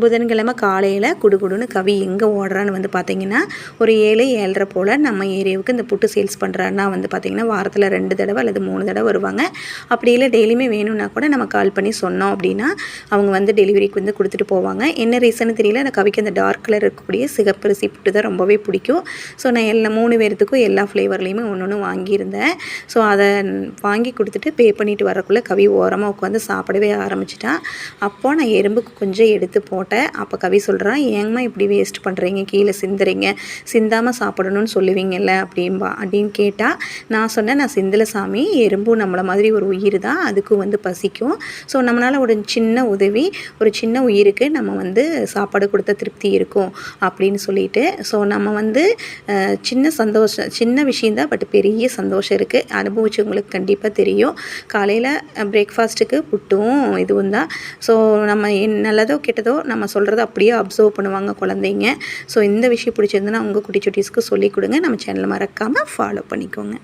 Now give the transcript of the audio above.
புதன்கிழமை காலையில் குடுகுடுன்னு கவி எங்கே ஓடுறான்னு வந்து பார்த்தீங்கன்னா ஒரு ஏழு ஏழரை போல் நம்ம ஏரியாவுக்கு இந்த புட்டு சேல்ஸ் பண்ணுறாருன்னா வந்து பார்த்திங்கன்னா வாரத்தில் ரெண்டு தடவை அல்லது மூணு தடவை வருவாங்க. அப்படி இல்லை டெய்லியுமே வேணும்னா கூட நம்ம கால் பண்ணி சொன்னோம் அப்படின்னா அவங்க வந்து டெலிவரிக்கு வந்து கொடுத்துட்டு போவாங்க. என்ன ரீசன் தெரியல. அந்த கவிக்கு அந்த டார்க் கலர் இருக்கக்கூடிய சிகப்பரிசி புட்டு தான் ரொம்பவே பிடிக்கும். ஸோ நான் எல்லா மூணு பேர்த்துக்கும் எல்லா ஃப்ளேவர்லேயுமே ஒன்று ஒன்று வாங்கியிருந்தேன். ஸோ அதை வாங்கி கொடுத்துட்டு பே பண்ணிட்டு வரக்குள்ளே கவி ஓரமாக உட்காந்து சாப்பிடவே ஆரம்பிச்சிட்டான். அப்போது நான் எறும்புக்கு கொஞ்சம் எடுத்து போ போட்டேன். அப்போ கவி சொல்கிறான் ஏங்கம்மா இப்படி வேஸ்ட் பண்ணுறீங்க கீழே சிந்துறீங்க சிந்தாமல் சாப்பிடணும்னு சொல்லுவீங்கல்ல அப்படின்பா அப்படின்னு கேட்டால் நான் சொன்னேன் நான் சிந்தல சாமி எறும்பும் நம்மளை மாதிரி ஒரு உயிர் தான் அதுக்கும் வந்து பசிக்கும். ஸோ நம்மளால் ஒரு சின்ன உதவி ஒரு சின்ன உயிருக்கு நம்ம வந்து சாப்பாடு கொடுத்த திருப்தி இருக்கும் அப்படின்னு சொல்லிட்டு. ஸோ நம்ம வந்து சின்ன சந்தோஷம் சின்ன விஷயந்தான் பட் பெரிய சந்தோஷம் இருக்குது அனுபவிச்சவங்களுக்கு கண்டிப்பாக தெரியும். காலையில் பிரேக்ஃபாஸ்ட்டுக்கு புட்டும் இதுவும் தான். ஸோ நம்ம நல்லதோ கெட்டதோ நம்ம சொல்கிறத அப்படியே அப்சர்வ் பண்ணுவாங்க குழந்தைங்க. ஸோ இந்த விஷயம் பிடிச்சிருந்துன்னா உங்கள் குட்டி சுட்டீஸ்க்கு சொல்லிக் கொடுங்க. நம்ம சேனலை மறக்காமல் ஃபாலோ பண்ணிக்கோங்க.